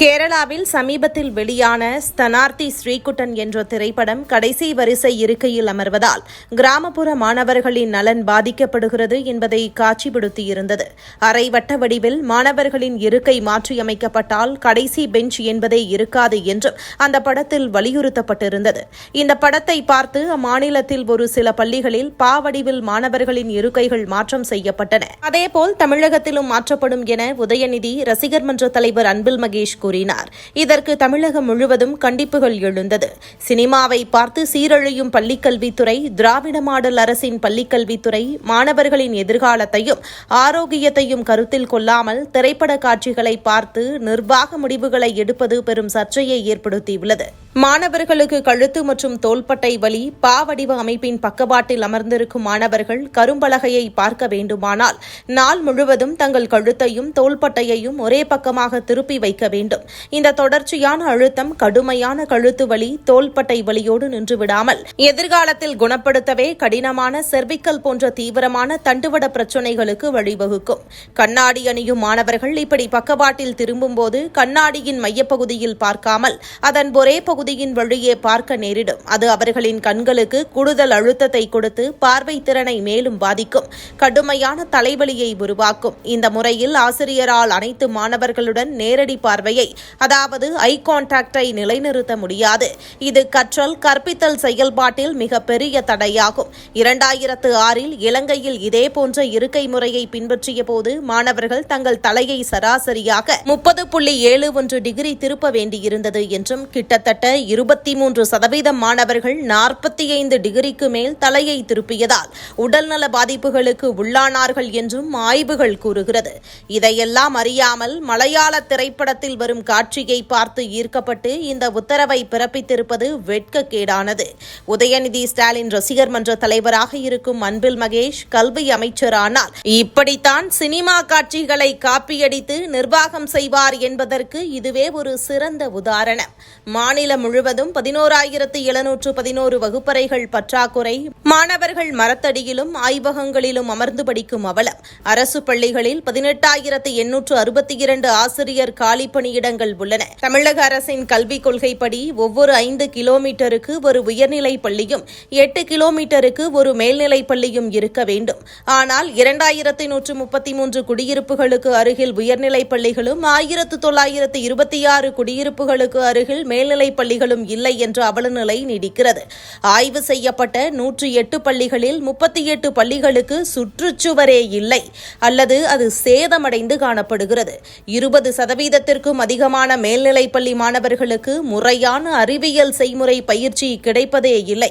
கேரளாவில் சமீபத்தில் வெளியான ஸ்தனார்த்தி ஸ்ரீகுட்டன் என்ற திரைப்படம் கடைசி வரிசை இருக்கையில் அமர்வதால் கிராமப்புற மாணவர்களின் நலன் பாதிக்கப்படுகிறது என்பதை காட்சிப்படுத்தியிருந்தது. அரை வட்ட வடிவில் மாணவர்களின் இருக்கை மாற்றியமைக்கப்பட்டால் கடைசி பெஞ்ச் என்பதே இருக்காது என்றும் அந்த படத்தில் வலியுறுத்தப்பட்டிருந்தது. இந்த படத்தை பார்த்து அம்மாநிலத்தில் ஒரு சில பள்ளிகளில் பா வடிவில் மாணவர்களின் இருக்கைகள் மாற்றம் செய்யப்பட்டன. அதேபோல் தமிழகத்திலும் மாற்றப்படும் என உதயநிதி ரசிகர் மன்ற தலைவர் அன்பில் மகேஷ் கூறினார். இதற்கு தமிழகம் முழுவதும் கண்டிப்புகள் எழுந்தது. சினிமாவை பார்த்து சீரழியும் பள்ளிக்கல்வித்துறை திராவிட மாடல் அரசின் பள்ளிக்கல்வித்துறை மாணவர்களின் எதிர்காலத்தையும் ஆரோக்கியத்தையும் கருத்தில் கொள்ளாமல் திரைப்பட காட்சிகளை பார்த்து நிர்வாக முடிவுகளை எடுப்பது பெரும் சர்ச்சையை ஏற்படுத்தியுள்ளது. மாணவர்களுக்கு கழுத்து மற்றும் தோள்பட்டை வலி பாவடிவ அமைப்பின் பக்கவாட்டில் அமர்ந்திருக்கும் மாணவர்கள் கரும்பலகையை பார்க்க வேண்டுமானால் நாள் முழுவதும் தங்கள் கழுத்தையும் தோள்பட்டையையும் ஒரே பக்கமாக திருப்பி வைக்க வேண்டும். வேண்டும். இந்த தொடர்ச்சியான அழுத்தம் கடுமையான கழுத்து வலி தோள்பட்டை வலியோடு நின்று விடாமல் எதிர்காலத்தில் குணப்படுத்தவே கடினமான செர்விக்கல் போன்ற தீவிரமான தண்டுவட பிரச்சினைகளுக்கு வழிவகுக்கும். கண்ணாடி அணியும் மாணவர்கள் இப்படி பக்கவாட்டில் திரும்பும்போது கண்ணாடியின் மையப்பகுதியில் பார்க்காமல் அதன் ஒரே பகுதியின் வழியே பார்க்க நேரிடும். அது அவர்களின் கண்களுக்கு கூடுதல் அழுத்தத்தை கொடுத்து பார்வை திறனை மேலும் பாதிக்கும். கடுமையான தலைவலியை உருவாக்கும். இந்த முறையில் ஆசிரியரால் அனைத்து மாணவர்களுடன் நேரடி பார்வையை இல்லை அதாவது ஐ கான்டாக்டை நிலைநிறுத்த முடியாது. இது கற்றல் கற்பித்தல் செயல்பாட்டில் மிக பெரிய தடையாகும். இரண்டாயிரத்து ஆறில் இலங்கையில் இதேபோன்ற இருக்கை முறையை பின்பற்றிய போது மாணவர்கள் தங்கள் தலையை சராசரியாக முப்பது புள்ளி ஏழு ஒன்று டிகிரி திருப்ப வேண்டியிருந்தது என்றும் கிட்டத்தட்ட இருபத்தி மூன்று சதவீதம் மாணவர்கள் நாற்பத்தி ஐந்து டிகிரிக்கு மேல் தலையை திருப்பியதால் உடல்நல பாதிப்புகளுக்கு உள்ளானார்கள் என்றும் ஆய்வுகள் கூறுகிறது. இதையெல்லாம் அறியாமல் மலையாள திரைப்படத்தில் வரும் வரும் காட்சியை பார்த்து ஈர்க்கப்பட்டு இந்த உத்தரவை பிறப்பித்திருப்பது வெட்கக்கேடானது. உதயநிதி ஸ்டாலின் ரசிகர் மன்ற தலைவராக இருக்கும் அன்பில் மகேஷ் கல்வி அமைச்சரானால் இப்படித்தான் சினிமா காட்சிகளை காப்பியடித்து நிர்வாகம் செய்வார் என்பதற்கு இதுவே ஒரு சிறந்த உதாரணம். மாநிலம் முழுவதும் பதினோராயிரத்து எழுநூற்று பதினோரு வகுப்பறைகள் பற்றாக்குறை மாணவர்கள் மரத்தடியிலும் ஆய்வகங்களிலும் அமர்ந்து படிக்கும் அவலம். அரசு பள்ளிகளில் பதினெட்டாயிரத்து எண்ணூற்று அறுபத்தி இரண்டு ஆசிரியர் காலிப்பணியிட கட்டிடங்கள் உள்ளன. தமிழக அரசின் கல்விக் கொள்கைப்படி ஒவ்வொரு ஐந்து கிலோமீட்டருக்கு ஒரு உயர்நிலை பள்ளியும் எட்டு கிலோமீட்டருக்கு ஒரு மேல்நிலை பள்ளியும் இருக்க வேண்டும். ஆனால் இரண்டாயிரத்தி நூற்று முப்பத்தி மூன்று குடியிருப்புகளுக்கு அருகில் உயர்நிலை பள்ளிகளும் ஆயிரத்து தொள்ளாயிரத்து இருபத்தி ஆறு குடியிருப்புகளுக்கு அருகில் மேல்நிலைப் பள்ளிகளும் இல்லை என்ற அவலநிலை நீடிக்கிறது. ஆய்வு செய்யப்பட்ட நூற்றி எட்டு பள்ளிகளில் முப்பத்தி எட்டு பள்ளிகளுக்கு சுற்றுச்சுவரே இல்லை. அல்லது அது சேதமடைந்து காணப்படுகிறது. இருபது சதவீதத்திற்கும் அதிகமான மேல்நிலைப்பள்ளி மாணவர்களுக்கு முறையான அறிவியல் செய்முறை பயிற்சி கிடைப்பதே இல்லை.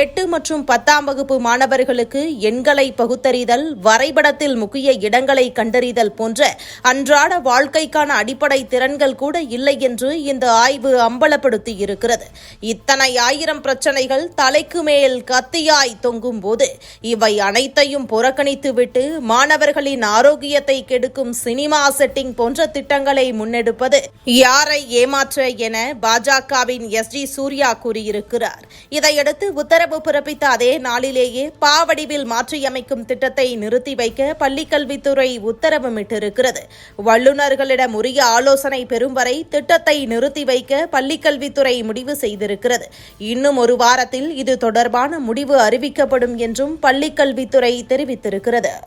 எட்டு மற்றும் பத்தாம் வகுப்பு மாணவர்களுக்கு எண்களை பகுத்தறிதல் வரைபடத்தில் முக்கிய இடங்களை கண்டறிதல் போன்ற அன்றாட வாழ்க்கைக்கான அடிப்படை திறன்கள் கூட இல்லை என்று இந்த ஆய்வு அம்பலப்படுத்தி இருக்கிறது இத்தனை ஆயிரம் பிரச்சனைகள் தலைக்கு மேல் கத்தியாய் தொங்கும் போது இவை அனைத்தையும் புறக்கணித்துவிட்டு மாணவர்களின் ஆரோக்கியத்தை கெடுக்கும் சினிமா செட்டிங் போன்ற திட்டங்களை முன்னெடுப்பது யாரை ஏமாற்ற என பாஜகவின் எஸ் ஜி சூர்யா கூறியிருக்கிறார். இதையடுத்து உத்தரவு பிறப்பித்த அதே நாளிலேயே பாவடிவில் மாற்றியமைக்கும் திட்டத்தை நிறுத்தி வைக்க பள்ளிக்கல்வித்துறை உத்தரவுமிட்டிருக்கிறது. வல்லுநர்களிடம் உரிய ஆலோசனை பெறும் வரை திட்டத்தை நிறுத்தி வைக்க பள்ளிக்கல்வித்துறை முடிவு செய்திருக்கிறது. இன்னும் ஒரு வாரத்தில் இது தொடர்பான முடிவு அறிவிக்கப்படும் என்றும் பள்ளிக்கல்வித்துறை தெரிவித்திருக்கிறது.